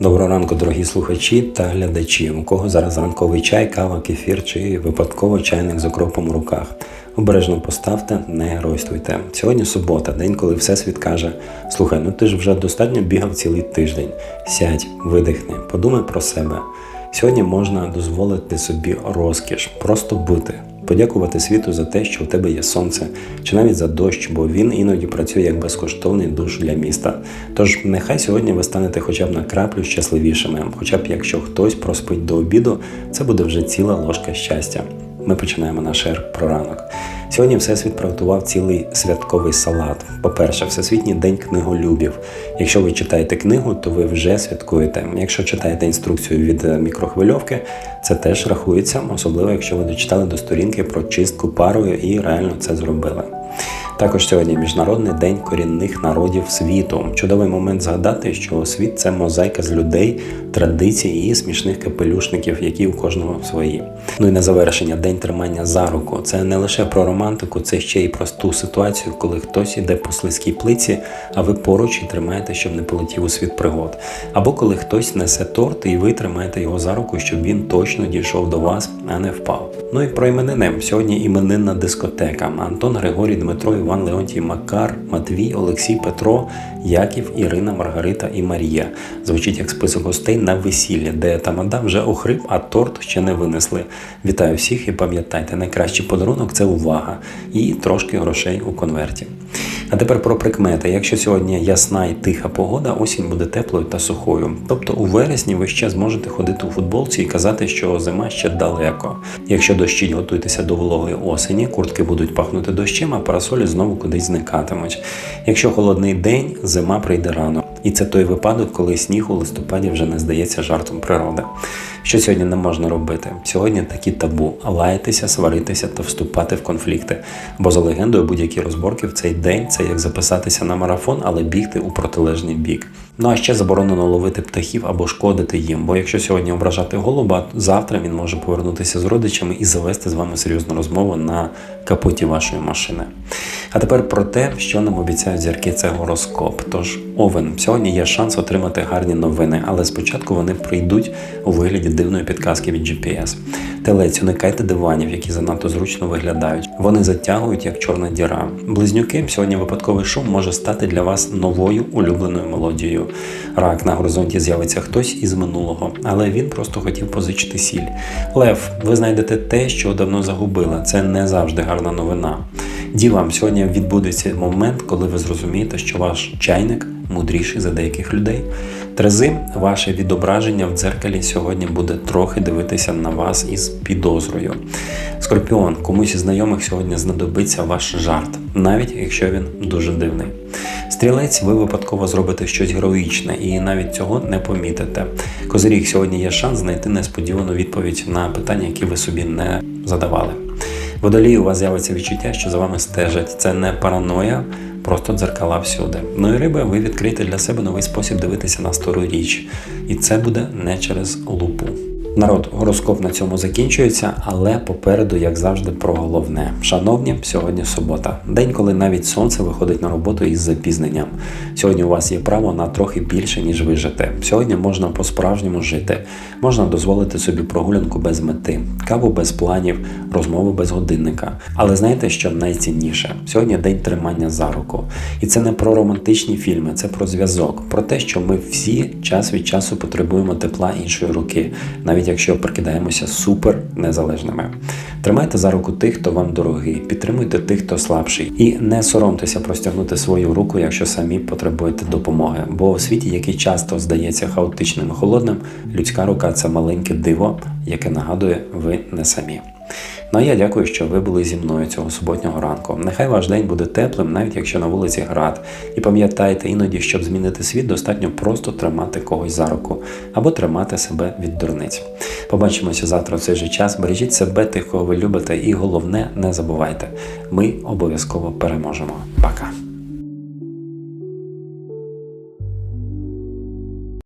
Доброго ранку, дорогі слухачі та глядачі. У кого зараз ранковий чай, кава, кефір чи випадково чайник з окропом у руках. Обережно поставте, не геройствуйте. Сьогодні субота, день, коли Всесвіт каже: Слухай, ну ти ж вже достатньо бігав цілий тиждень. Сядь, видихни, подумай про себе. Сьогодні можна дозволити собі розкіш, просто бути. Подякувати світу за те, що у тебе є сонце, чи навіть за дощ, бо він іноді працює як безкоштовний душ для міста. Тож нехай сьогодні ви станете хоча б на краплю щасливішими, хоча б якщо хтось проспить до обіду, це буде вже ціла ложка щастя. Ми починаємо наш ер про ранок. Сьогодні Всесвіт приготував цілий святковий салат. По-перше, Всесвітній день книголюбів. Якщо ви читаєте книгу, то ви вже святкуєте. Якщо читаєте інструкцію від е, мікрохвильовки, це теж рахується, особливо якщо ви дочитали до сторінки про чистку парою і реально це зробили. Також сьогодні Міжнародний день корінних народів світу. Чудовий момент згадати, що світ це мозаїка з людей, традицій і смішних капелюшників, які у кожного свої. Ну і на завершення день тримання за руку. Це не лише про романтику, це ще й про ту ситуацію, коли хтось іде по слизькій плиці, а ви поруч і тримаєте, щоб не полетів у світ пригод. Або коли хтось несе торт, і ви тримаєте його за руку, щоб він точно дійшов до вас, а не впав. Ну і про іменини. Сьогодні іменинна дискотека. Антон Григорій, Дмитро, Іван Леонтій, Макар, Матвій, Олексій, Петро, Яків, Ірина, Маргарита і Марія. Звучить як список гостей на весіллі, де тамада вже охрип, а торт ще не винесли. Вітаю всіх і пам'ятайте, найкращий подарунок це увага і трошки грошей у конверті. А тепер про прикмети. Якщо сьогодні ясна і тиха погода, осінь буде теплою та сухою. Тобто у вересні ви ще зможете ходити у футболці і казати, що зима ще далеко. Якщо дощить, готуйтеся до вологої осені, куртки будуть пахнути дощем, а парасолі знову кудись зникатимуть. Якщо холодний день, зима прийде рано. І це той випадок, коли сніг у листопаді вже не здається жартом природи. Що сьогодні не можна робити? Сьогодні такі табу лаятися, сваритися та вступати в конфлікти. Бо за легендою будь-які розборки в цей день це як записатися на марафон, але бігти у протилежний бік. Ну а ще заборонено ловити птахів або шкодити їм. Бо якщо сьогодні ображати голуба, то завтра він може повернутися з родичами і завести з вами серйозну розмову на капоті вашої машини. А тепер про те, що нам обіцяють зірки, це гороскоп. Тож, Овен, сьогодні є шанс отримати гарні новини, але спочатку вони прийдуть у вигляді дивної підказки від GPS. Телець, уникайте диванів, які занадто зручно виглядають. Вони затягують як чорна діра. Близнюки, сьогодні випадковий шум може стати для вас новою улюбленою мелодією. Рак на горизонті з'явиться хтось із минулого, але він просто хотів позичити сіль. Лев, ви знайдете те, що давно загубили. Це не завжди гарна новина. Дівам, сьогодні відбудеться момент, коли ви зрозумієте, що ваш чайник мудріший за деяких людей. Терези, ваше відображення в дзеркалі сьогодні буде трохи дивитися на вас із підозрою. Скорпіон, комусь із знайомих сьогодні знадобиться ваш жарт, навіть якщо він дуже дивний. Стрілець, ви випадково зробите щось героїчне і навіть цього не помітите. Козиріг, сьогодні є шанс знайти несподівану відповідь на питання, які ви собі не задавали. Водолії у вас з'явиться відчуття, що за вами стежать. Це не параноя, просто дзеркала всюди. Ну і риби, ви відкриєте для себе новий спосіб дивитися на стару річ. І це буде не через лупу. Народ, гороскоп на цьому закінчується, але попереду, як завжди, про головне. Шановні, сьогодні субота, день, коли навіть сонце виходить на роботу із запізненням. Сьогодні у вас є право на трохи більше, ніж ви жите. Сьогодні можна по-справжньому жити. Можна дозволити собі прогулянку без мети, каву без планів, розмову без годинника. Але знаєте, що найцінніше? Сьогодні день тримання за руку. І це не про романтичні фільми, це про зв'язок, про те, що ми всі час від часу потребуємо тепла іншої руки, навіть якщо прикидаємося супер незалежними. Тримайте за руку тих, хто вам дорогий, підтримуйте тих, хто слабший, і не соромтеся простягнути свою руку, якщо самі потребуєте допомоги. Бо у світі, який часто здається хаотичним і холодним, людська рука це маленьке диво, яке нагадує, ви не самі. Ну а я дякую, що ви були зі мною цього суботнього ранку. Нехай ваш день буде теплим, навіть якщо на вулиці град. І пам'ятайте, іноді, щоб змінити світ, достатньо просто тримати когось за руку або тримати себе від дурниць. Побачимося завтра в цей же час. Бережіть себе, тих, кого ви любите, і головне, не забувайте, ми обов'язково переможемо. Пока.